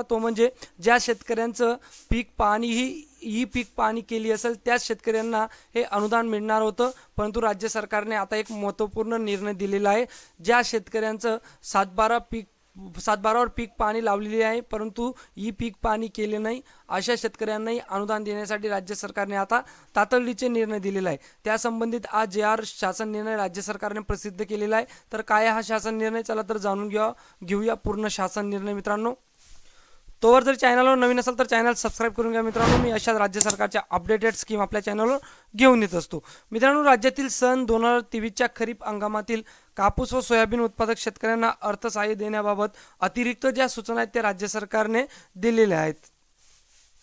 तो म्हणजे ज्या शेतकऱ्यांचं पीक पाणी ही ही पीक पाणी केली असेल त्याच शेतकऱ्यांना हे अनुदान मिळणार होतं. परंतु राज्य सरकारने आता एक महत्त्वपूर्ण निर्णय दिलेला आहे. ज्या शेतकऱ्यांचं सातबारा पीक सातबारावर पीक पाणी लावलेली आहे परंतु ही पीक पाणी केले नाही अशा शेतकऱ्यांनाही अनुदान देण्यासाठी राज्य सरकारने आता तातडीचे निर्णय दिलेला आहे. त्यासंबंधित आज जे आर शासन निर्णय राज्य सरकारने प्रसिद्ध केलेला आहे. तर काय हा शासन निर्णय? चला तर जाणून घ्या घेऊया पूर्ण शासन निर्णय मित्रांनो. तोवर जर चॅनलवर नवीन असेल तर चॅनल सबस्क्राईब करून घ्या मित्रांनो. मी अशा राज्य सरकारच्या अपडेटेड स्कीम आपल्या चॅनलवर घेऊन येत असतो. मित्रांनो राज्यातील सन दोन हजार तेवीसच्या खरीप हंगामातील कापूस व सोयाबीन उत्पादक शेतकऱ्यांना अर्थसहाय्य देण्याबाबत अतिरिक्त ज्या सूचना आहेत त्या राज्य सरकारने दिलेल्या आहेत.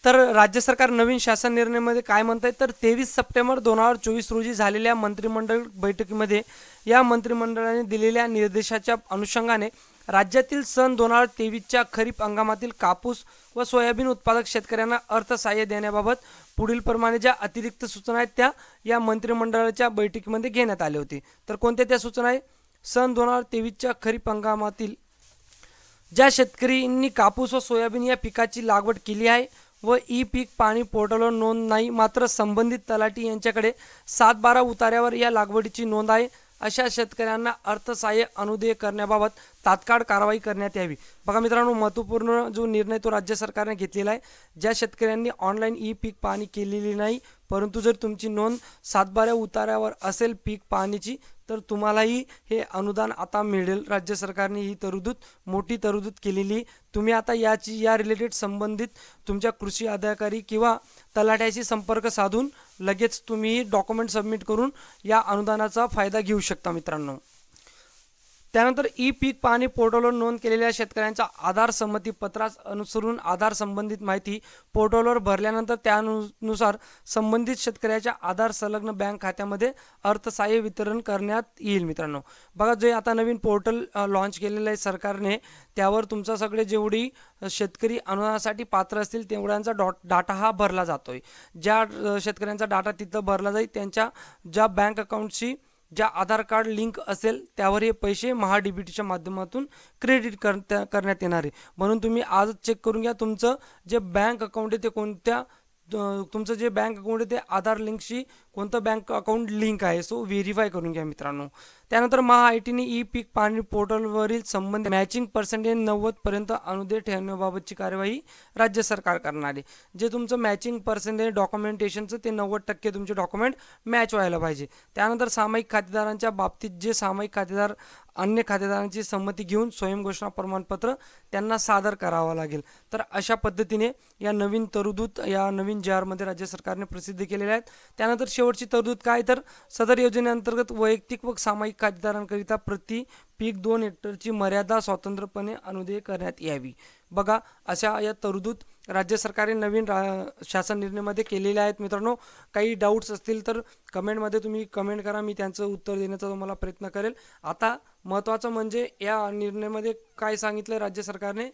तर राज्य सरकार नवीन शासन निर्णयामध्ये काय म्हणत आहे तर तेवीस सप्टेंबर दोन हजार चोवीस रोजी झालेल्या मंत्रिमंडळ बैठकीमध्ये या मंत्रिमंडळाने दिलेल्या निर्देशाच्या अनुषंगाने राज्यातील सन दोन हजार तेवीसच्या खरीप हंगामातील कापूस व सोयाबीन उत्पादक शेतकऱ्यांना अर्थसहाय्य देण्याबाबत पुढील प्रमाणे ज्या अतिरिक्त सूचना आहेत त्या या मंत्रिमंडळाच्या बैठकीमध्ये घेण्यात आल्या होती. तर कोणत्या त्या सूचना आहे सन दोन हजार तेवीसच्या खरीप हंगामातील ज्या शेतकऱ्यांनी कापूस व सोयाबीन या पिकाची लागवड केली आहे व ई पीक पाणी पोर्टलवर नोंद नाही मात्र संबंधित तलाठी यांच्याकडे सात बारा उतार्यावर या लागवडीची नोंद आहे. अशा शेतकऱ्यांना अर्थसहाय्य अनुदेय करण्याबाबत तात्काळ कारवाई करण्यात यावी. बघा मित्रांनो महत्त्वपूर्ण जो निर्णय तो राज्य सरकारने घेतलेला आहे ज्या शेतकऱ्यांनी ऑनलाईन ई पीक पाहणी केलेली नाही परंतु जर तुमची नोंद सातबाऱ्या उतार्यावर असेल पीक पाहणीची तर तुम्हालाही हे अनुदान आता मिळेल. राज्य सरकारने ही तरतूद मोठी तरतूद केलेली. तुम्ही आता याची या रिलेटेड संबंधित तुमच्या कृषी अधिकारी किंवा तलाठ्याशी संपर्क साधून लगेच तुम्ही डॉक्युमेंट सबमिट करून या अनुदानाचा फायदा घेऊ शकता मित्रांनो. त्यानंतर ई पीक पाणी पोर्टलवर नोंद केलेल्या शेतकऱ्यांच्या आधार संमती पत्रास अनुसरून आधार संबंधित माहिती पोर्टलवर भरल्यानंतर त्यानुसार संबंधित शेतकऱ्याच्या आधार संलग्न बँक खात्यामध्ये अर्थसहाय्य वितरण करण्यात येईल मित्रांनो. बघा जे आता नवीन पोर्टल लॉन्च केलेलं आहे सरकारने त्यावर तुमचा सगळे जेवढी शेतकरी अनुदानासाठी पात्र असतील तेवढ्यांचा डॉट डाटा हा भरला जातोय. ज्या शेतकऱ्यांचा डाटा तिथं भरला जाईल त्यांच्या ज्या बँक अकाउंटशी ज्या आधार कार्ड लिंक असेल त्यावर हे पैसे महाडीबीटीच्या माध्यमातून क्रेडिट कर करण्यात येणार आहे. म्हणून तुम्ही आजच चेक करून घ्या तुमचं जे बँक अकाउंट आहे ते कोणत्या तुमचं जे बँक अकाउंट आहे ते आधार लिंकशी कोणतं बँक अकाउंट लिंक आहे सो व्हेरीफाय करून घ्या मित्रांनो. त्यानंतर महा आय टीने ई पीक पाणी पोर्टलवरील संबंध मॅचिंग पर्सेंटेज नव्वदपर्यंत अनुदेय ठेवण्याबाबतची कार्यवाही राज्य सरकार करणार आहे. जे तुमचं मॅचिंग पर्सेंटेज डॉक्युमेंटेशनचं ते नव्वद टक्के तुमचे डॉक्युमेंट मॅच व्हायला पाहिजे. त्यानंतर सामायिक खातेदारांच्या बाबतीत जे सामायिक खातेदार अन्य खातेदारांची संमती घेऊन स्वयंघोषणा प्रमाणपत्र त्यांना सादर करावं लागेल. तर अशा पद्धतीने या नवीन तरतूद या नवीन जे आरमध्ये राज्य सरकारने प्रसिद्ध केलेल्या आहेत. त्यानंतर शेवटची तरतूद काय? तर सदर योजनेअंतर्गत वैयक्तिक व सामायिक खातेदारांकरिता प्रति पीक दोन हेक्टरची मर्यादा स्वतंत्रपणे अनुदेय करण्यात यावी. बघा अशा या तरतूद राज्य सरकारने नवीन रा शासन निर्णयामध्ये केलेल्या आहेत. मित्रांनो काही डाऊट्स असतील तर कमेंटमध्ये तुम्ही कमेंट करा. मी त्यांचं उत्तर देण्याचा तुम्हाला प्रयत्न करेल. आता महत्त्वाचं म्हणजे या निर्णयामध्ये काय सांगितलं राज्य सरकारने?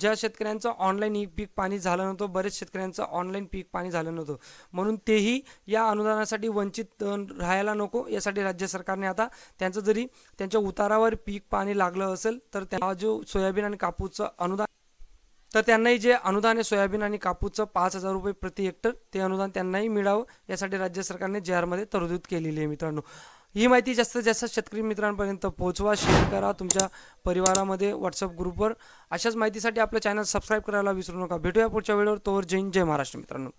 ज्या शेतकऱ्यांचं ऑनलाईन ई पीक पाणी झालं नव्हतं बरेच शेतकऱ्यांचं ऑनलाईन पीक पाणी झालं नव्हतं. म्हणून तेही या अनुदानासाठी वंचित राहायला नको. यासाठी राज्य सरकारने आता त्यांचं जरी त्यांच्या उतारावर पीक पाणी लागलं असेल तर त्या जो सोयाबीन आणि कापूसचं अनुदान तर त्यांनाही जे अनुदान आहे सोयाबीन आणि कापूसचं पाच हजार रुपये प्रति हेक्टर ते अनुदान त्यांनाही मिळावं. यासाठी राज्य सरकारने जे आरमध्ये तरतूद केलेली आहे मित्रांनो. ही माहिती जास्तीत जास्त शेतकरी मित्रांपर्यंत पोहोचवा शेअर करा तुमच्या परिवारामध्ये व्हॉट्सअप ग्रुपवर अशाच माहितीसाठी आपलं चॅनल सबस्क्राईब करायला विसरू नका. भेटूया पुढच्या वेळेवर. तोवर जैन जय महाराष्ट्र मित्रांनो.